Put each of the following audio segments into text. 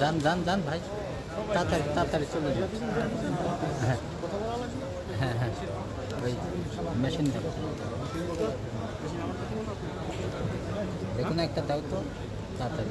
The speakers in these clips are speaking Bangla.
যান যান যান ভাই। তাড়াতাড়ি তাড়াতাড়ি চলে যান হ্যাঁ হ্যাঁ হ্যাঁ। ওই মেশিন দেখো দেখুন একটা দাও তো, তাড়াতাড়ি।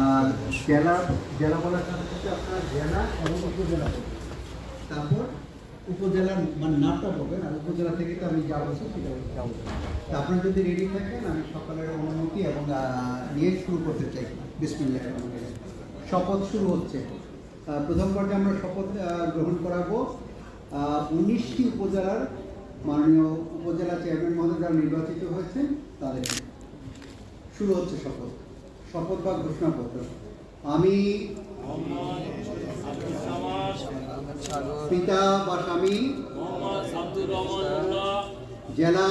আর জেলা জেলা বলার সাথে সাথে আপনার জেলা এবং উপজেলা তারপর উপজেলার মানে নামটা বলবেন, আর উপজেলা থেকে তো আমি যা বলছি সেটা যাব আপনারা যদি রেডি থাকেন, আমি সকালের অনুমতি এবং নিয়ে শুরু করতে চাই। বিসমিল্লাহ শপথ শুরু হচ্ছে। প্রথম পর্যায়ে আমরা শপথ গ্রহণ করাবো। উনিশটি উপজেলার মাননীয় উপজেলা চেয়ারম্যান মহোদয় যারা নির্বাচিত হয়েছেন, তাদের শুরু হচ্ছে শপথ। শপথ বা ঘোষণাপত্র আমি পিতা বা স্বামী জেলা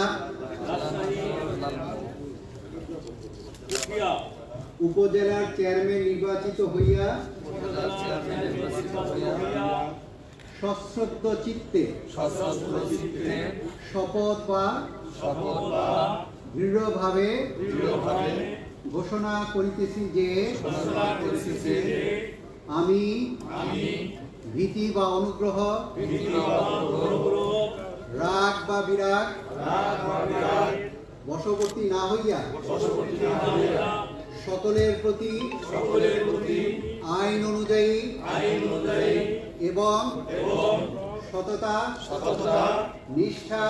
উপজেলার চেয়ারম্যান নির্বাচিত হইয়া সশ্রদ্ধ চিত্তে শপথ বা দৃঢ়ভাবে ঘোষণা করিতেছি যে আমি ভীতি বা অনুগ্রহ রাগ বা বিরাগ বশবর্তী না হইয়া সকলের প্রতি আইন অনুযায়ী এবং সততা সততা নিষ্ঠা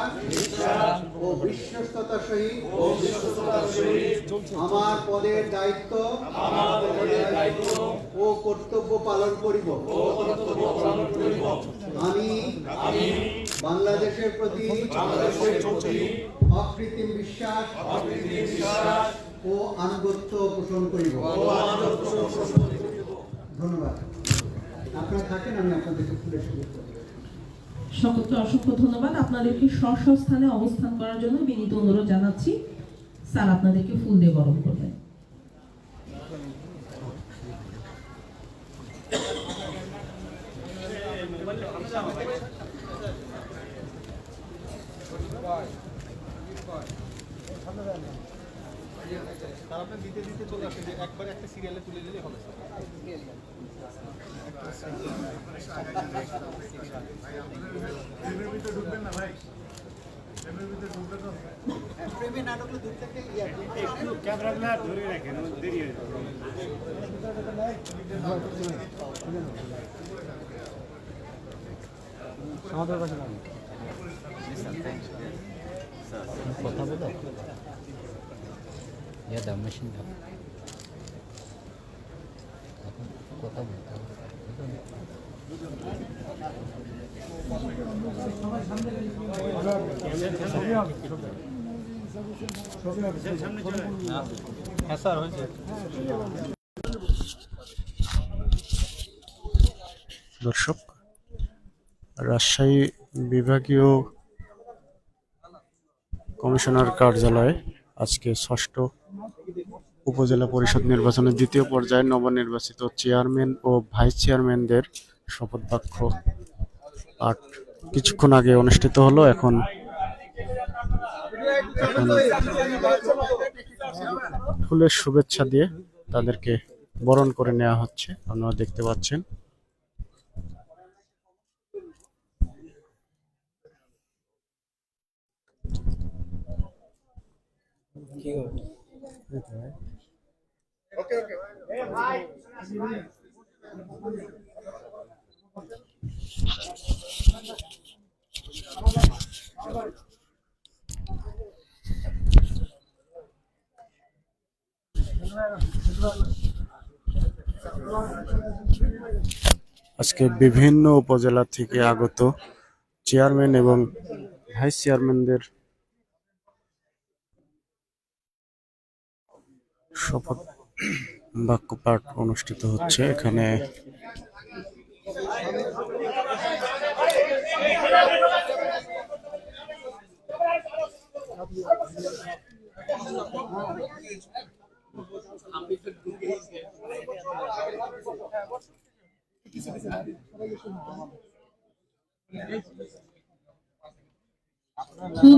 ও বিশ্বস্ততার সহিত আমার পদের দায়িত্ব দায়িত্ব ও কর্তব্য পালন করিব। আমি বাংলাদেশের প্রতি অকৃত্রিম বিশ্বাস ও আনুগত্য পোষণ করিব। ধন্যবাদ। আপনারা থাকেন আমি আপনাদেরকে ফুলে শুভেচ্ছা দেব। সকলকে অসংখ্য ধন্যবাদ। আপনাদেরকে স্ব স্ব স্থানে অবস্থান করার জন্য বিনীত অনুরোধ জানাচ্ছি। স্যার, আপনাদেরকে ফুল দিয়ে বরণ করবেন। তার আপনি দিতে দিতে চলে আসেন যে একবার একটা সিরিয়ালে তুলে দিলেই হবে আমাদের কাছে কথা বলো ইয়ে দাও মেশিন দাও এখন কথা বলতে হবে। হ্যাঁ দর্শক রাজশাহী বিভাগীয় কমিশনার কার্যালয়ে আজকে ষষ্ঠ উপজেলা পরিষদ নির্বাচনের দ্বিতীয় পর্যায়ে নবনির্বাচিত চেয়ারম্যান ও ভাইস চেয়ারম্যানদের শপথ বাক্য পাঠ কিছুক্ষণ আগে অনুষ্ঠিত হলো, এখন এখন ফুলের শুভেচ্ছা দিয়ে তাদেরকে বরণ করে নেওয়া হচ্ছে, আপনারা দেখতে পাচ্ছেন। কি ওকে ওকে আজকে বিভিন্ন উপজেলা থেকে আগত চেয়ারম্যান এবং ভাইস চেয়ারম্যানদের শপথ বাক্য পাঠ অনুষ্ঠিত হচ্ছে এখানে।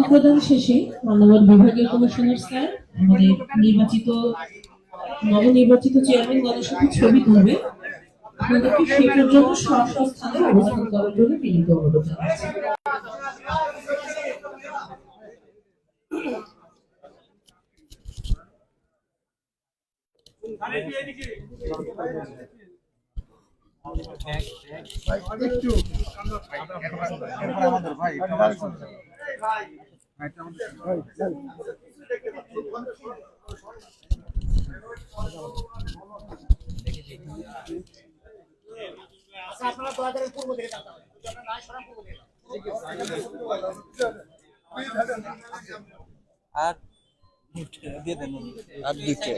প্রদান শেষে মানবর বিভাগীয় কমিশনার স্যার আমাদের নির্বাচিত নবনির্বাচিত চেয়ারম্যান গণের সাথে ছবি তুলবে। আপনাদেরকে সে পর্যন্ত স্ব স্থানে অবস্থান করার জন্য বিনীত অনুরোধ জানাচ্ছি। আপনারা দয়া করে পূর্ব থেকে যাবেন না সরা পূর্ব থেকে আর দিয়ে দেন আর দুটো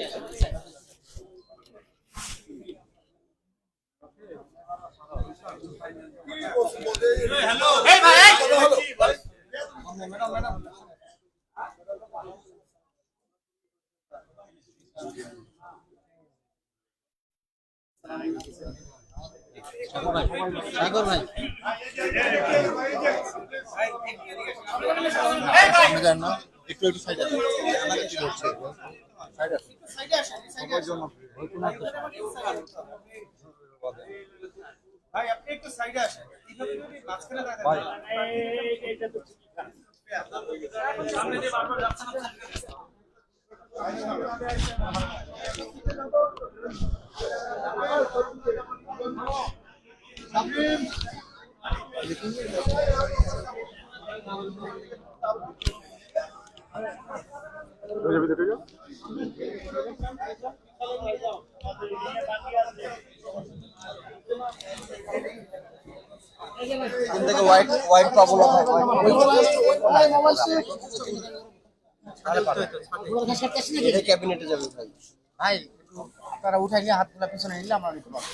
হ্যালো এই ভাই ম্যাডাম ম্যাডাম সাগর সামনে যে বারবার যাচ্ছে না থেকে হোয়াইট হোয়াইট পাবো না ক্যাবিনেটে যাবে ভাই। ভাই তারা উঠাই নিয়ে হাতগুলা পিছনে নিলে আমরা নিতে আমাদের।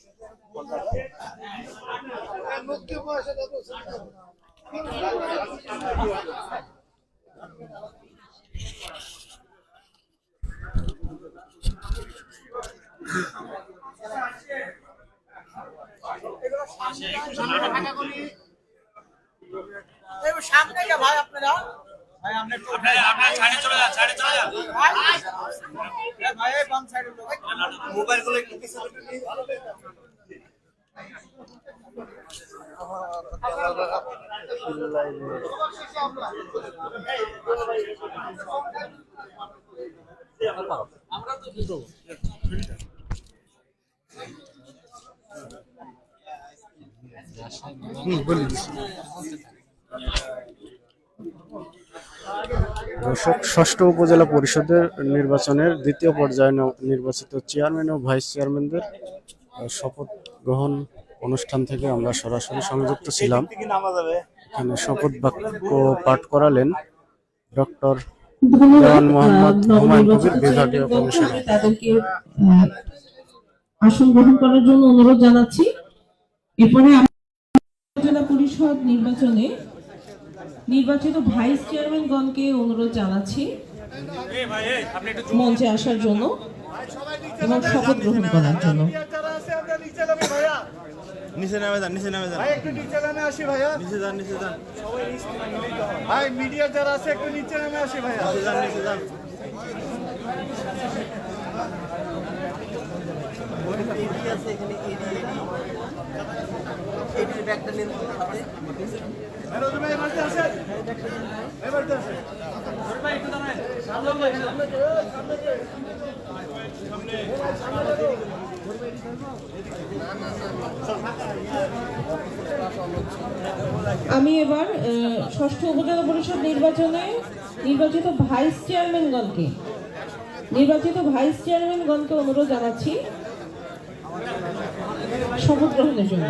সামনে ভাই আপনারা ভাই আপনি আপনি চলে যান ছাড়ে চলে যান ভাই ভাই বাম সাইডে মোবাইলগুলো একটু পিছনে ষষ্ঠ উপজেলা পরিষদের নির্বাচনের দ্বিতীয় পর্যায়ে নির্বাচিত চেয়ারম্যান ও ভাইস চেয়ারম্যানদের শপথ গ্রহণ অনুষ্ঠান থেকে আমরা সরাসরি সংযুক্ত ছিলাম। এখানে শপথ বাক্য পাঠ করালেন ডক্টর দেওয়ান আসন গ্রহণ করার জন্য অনুরোধ জানাচ্ছি। এরপরে জেলা পরিষদ নির্বাচনে নির্বাচিত ভাইস চেয়ারম্যানগণকে অনুরোধ জানাচ্ছি মঞ্চে আসার জন্য এবং শপথ গ্রহণ করার জন্য। নিচে নামি ভাইয়া। নিচে নামে যান নিচে নামে যান। ভাই একটু নিচে নামে আসি ভাইয়া। নিচে যান নিচে যান। ভাই মিডিয়া যারা আছে একটু নিচে নামে আসি ভাইয়া। নিচে যান নিচে যান। রোজু আমি এবার ষষ্ঠ উপজেলা পরিষদ নির্বাচনে নির্বাচিত ভাইস চেয়ারম্যানগণকে, নির্বাচিত ভাইস চেয়ারম্যানগণকে অনুরোধ জানাচ্ছি শপথ গ্রহণের জন্য।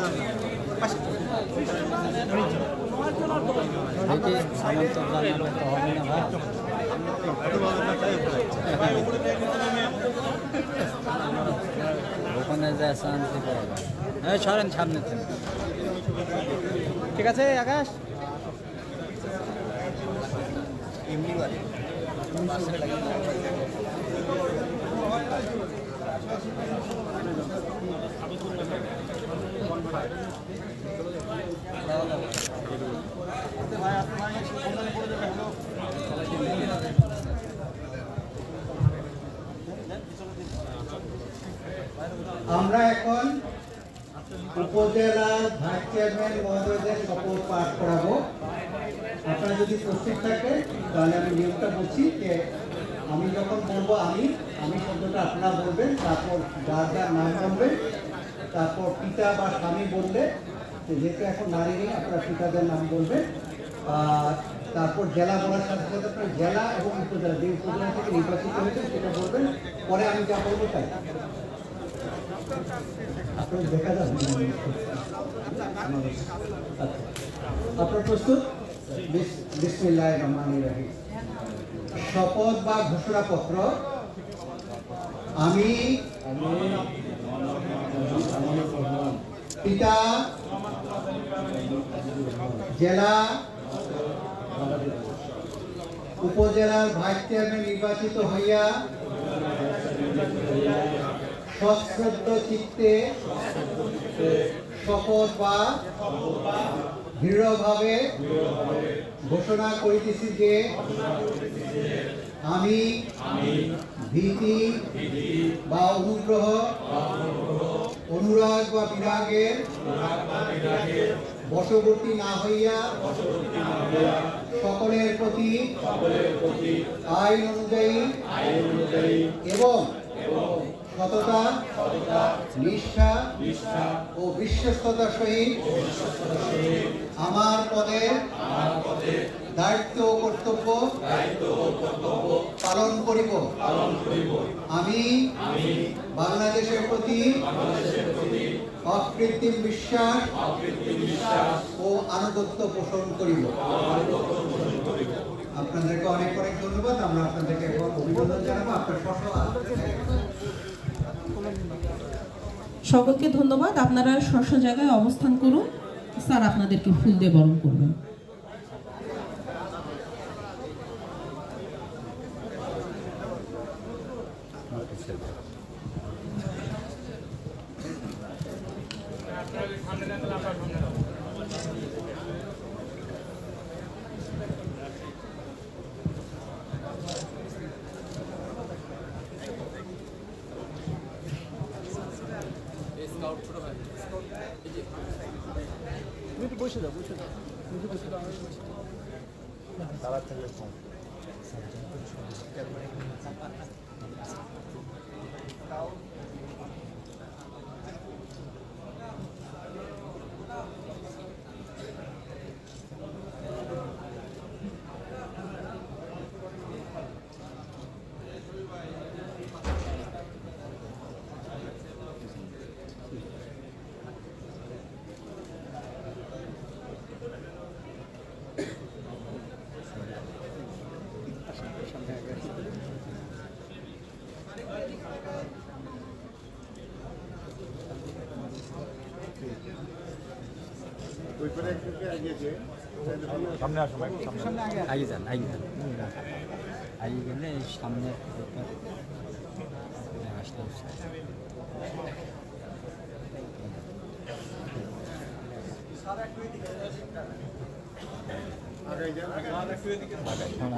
যান দেখি সামান তো জানালে হবে না ওখানে যে শান্তি পাওয়া যায় সরেন সামনে ঠিক আছে আকাশ? আমরা এখন উপজেলা ভাইস চেয়ারম্যান মহোদয়দের শপথ পাঠ করাবো। আপনারা যদি প্রস্তুত থাকে তাহলে আমি নিয়মটা বলছি যে আমি যখন বলব আমি আমি শব্দটা আপনারা বলবেন, তারপর যার যার নাম বলবেন তারপর পিতা বা স্বামী বললে যেহেতু এখন নারী নেই, আপনার পিতাদের নাম বলবেন। আর তারপর জেলা বলার সাথে সাথে আপনার জেলা এবং উপজেলা, যে উপজেলা থেকে নির্বাচিত হয়েছে সেটা বলবেন। পরে আমি যা বলব তাই। আপনার দেখা যাবে। আচ্ছা। আপনার প্রস্তুত? শপথ বা ঘোষণাপত্র আমি পিতা, জেলা, উপজেলার ভাইস চেয়ারম্যান নির্বাচিত হইয়া সশ্রদ্ধ চিত্তে শপথ বা দৃঢ়ভাবে ঘোষণা করিতেছি যে আমি ভীতি বা অনুগ্রহ অনুরাগ বা বিরাগের বশবর্তী না হইয়া সকলের প্রতি আইন অনুযায়ী এবং সততা, নিষ্ঠা ও বিশ্বস্ততার সহিত আমার পদে আমার পদে দায়িত্ব ও কর্তব্য পালন করিব। পালন করিব। আমি আমি বাংলাদেশের প্রতি বাংলাদেশের প্রতি অকৃত্রিম বিশ্বাস অকৃত্রিম বিশ্বাস ও আনুগত্য পোষণ করিব। আপনাদেরকে অনেক অনেক ধন্যবাদ। আমরা আপনাদেরকে একবার অভিনন্দন জানাব। আপনার সফল সকলকে ধন্যবাদ। আপনারা স্ব জায়গায় অবস্থান করুন। স্যার আপনাদেরকে ফুল দিয়ে বরণ করবেন। আগে যান আগে যান আগে গেলে এই সামনে একটা আসতে আসতে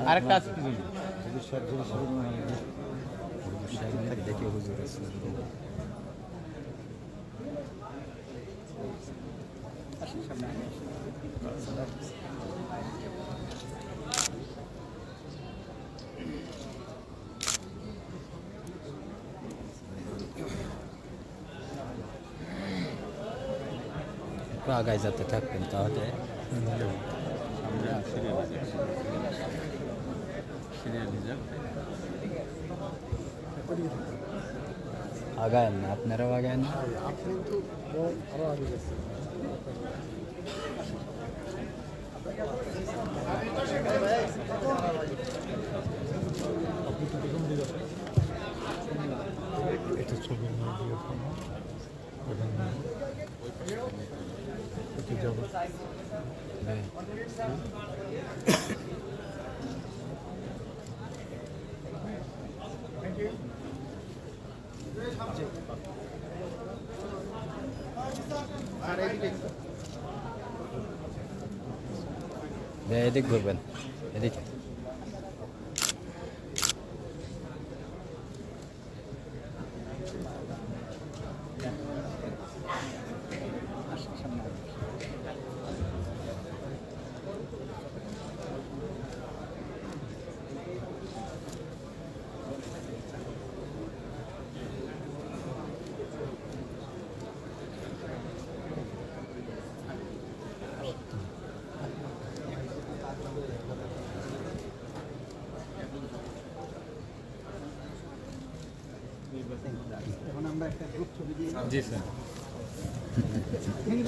আরেকটা আছে কি দেখে হুজুর আছে একটু আগায় যেতে থাকবেন তাহলে আগায়েন না আপনারাও আগায়েন না হ্যাঁ। হ্যাঁ, এদিক ঘুরবেন এদিকে।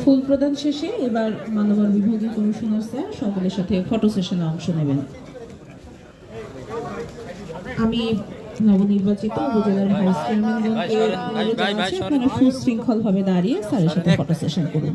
ফুল প্রদান শেষে এবার মানবর বিভাগীয় কমিশনার স্যার সকলের সাথে ফটো সেশনে অংশ নেবেন। আমি নবনির্বাচিত উপজেলার ভাইস চেয়ারম্যানগণকে আপনারা সুশৃঙ্খল ভাবে দাঁড়িয়ে স্যারের সাথে ফটো সেশন করুন।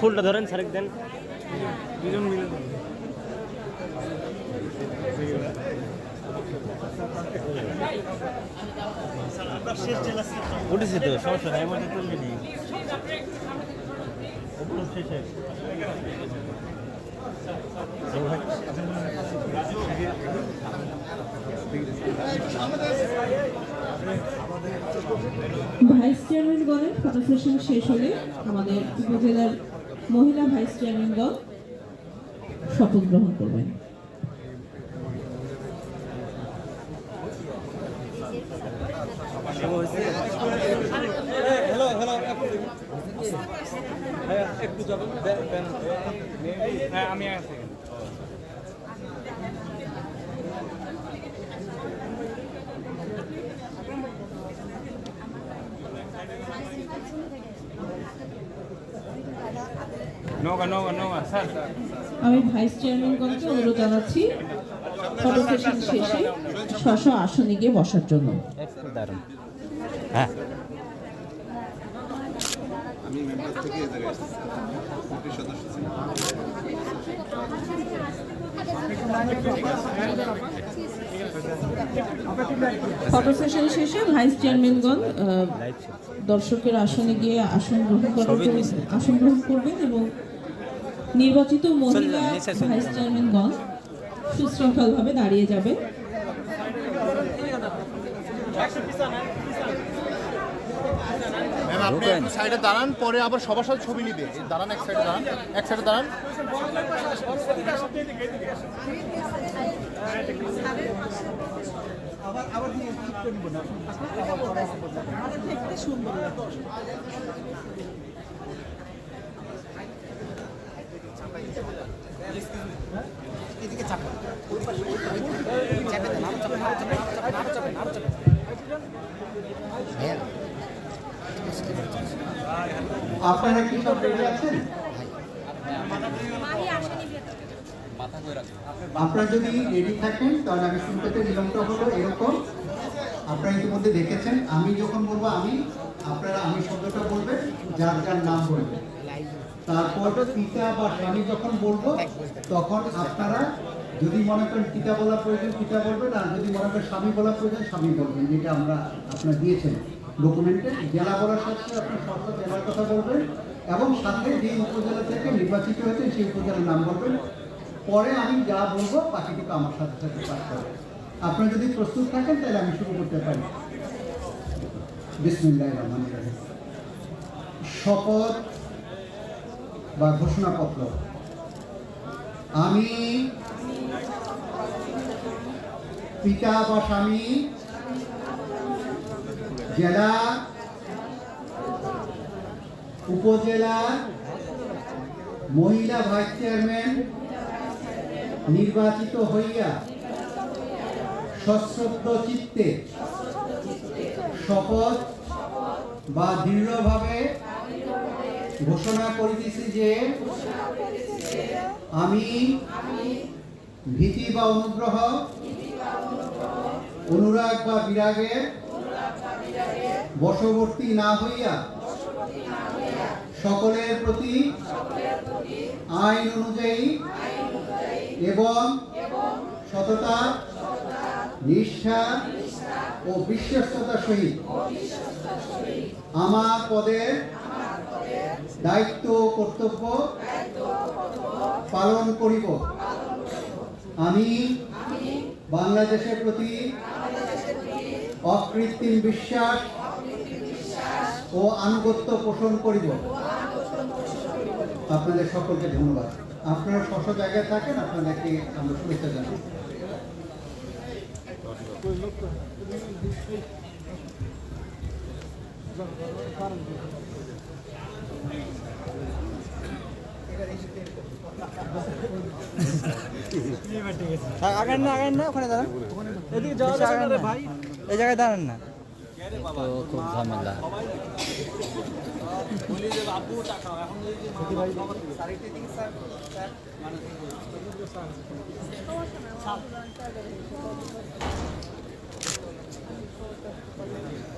ফুলটা ধরেন সারেক দেন। উঠেছি তো সমস্যা নাই আমাদের তুলবে নি শেষে ভাইস চেয়ারম্যানগণের ফটো সেশন শেষ হলে আমাদের উপজেলার মহিলা ভাইস চেয়ারম্যানগণ শপথ গ্রহণ করবেন। হ্যাঁ আমি আছি নৌকা স্যার স্যার। আমি ভাইস চেয়ারম্যানগণকে অনুরোধ জানাচ্ছি। ফটো সেশন শেষে স্ব আসনে গিয়ে বসার জন্য। হ্যাঁ। আমি মেম্বার থেকে এ জায়গায় এসেছি কমিটির সদস্য ছিলাম। ফটো সেশন শেষে ভাইস চেয়ারম্যানগণ আহ, দর্শকের আসনে গিয়ে আসন গ্রহণ করার আসন গ্রহণ করবেন এবং নির্বাচিত মহিলা ভাইস চেয়ারম্যানগণ সুশৃঙ্খলভাবে দাঁড়িয়ে যাবে আপনি একটু সাইডে দাঁড়ান পরে আবার সবার সাথে ছবি নিবে। দাঁড়ান এক সাইডে দাঁড়ান এক সাইডে দাঁড়ান। ভাইয়া আপনারা কি সব রেডি আছেন? আপনারা যদি রেডি থাকেন তাহলে আমি শুনতে চাই নিয়মটা হলো এরকম। আপনারা ইতিমধ্যে দেখেছেন আমি যখন বলব আমি আপনারা আমি শব্দটা বলবেন যার যার নাম বলবেন। তারপর পিতা বা স্বামী যখন বলব তখন আপনারা যদি মনে করেন পিতা বলা প্রয়োজন পিতা বলবেন আর যদি মনে করেন স্বামী বলা প্রয়োজন স্বামী বলবেন যেটা আমরা আপনারা দিয়েছেন। ডকুমেন্টে জেলা বলার সাথে আপনার সরকার জেলার কথা বলবেন এবং সাথে যে উপজেলা থেকে নির্বাচিত হয়েছে সেই উপজেলার নাম বলবেন। পরে আমি যা বলব বাকিটুকু আমার সাথে সাথে পাঠ করবেন আপনারা যদি প্রস্তুত থাকেন তাহলে আমি শুরু করতে পারি। বিসমিল্লাহ রহমান রহিম। শপথ বা ঘোষণাপত্র। আমি পিতা বা স্বামী জেলা, উপজেলা, মহিলা ভাইস চেয়ারম্যান নির্বাচিত হইয়া সশ্রদ্ধ চিত্তে শপথ বা দৃঢ়ভাবে ঘোষণা করিতেছি যে আমি ভীতি বা অনুগ্রহ, অনুরাগ বা বিরাগের বশবর্তী না হইয়া সকলের প্রতি আইন অনুযায়ী এবং সততা, নিষ্ঠা ও বিশ্বস্ততার সহিত আমার পদের দায়িত্ব ও কর্তব্য পালন করিব। আমি বাংলাদেশের প্রতি অকৃত্রিম বিশ্বাস ও আনুগত্য পোষণ করিব। আপনাদের সকলকে ধন্যবাদ। আপনারা স্ব জায়গায় থাকেন আপনাদেরকে আমরা শুভেচ্ছা জানাই। আগান না আগান না ওখানে দাঁড়ান। এদিকে যাওয়া যাবে না ভাই। এই জায়গায় দাঁড়ান না। তো খুব ঝামেলা। মানে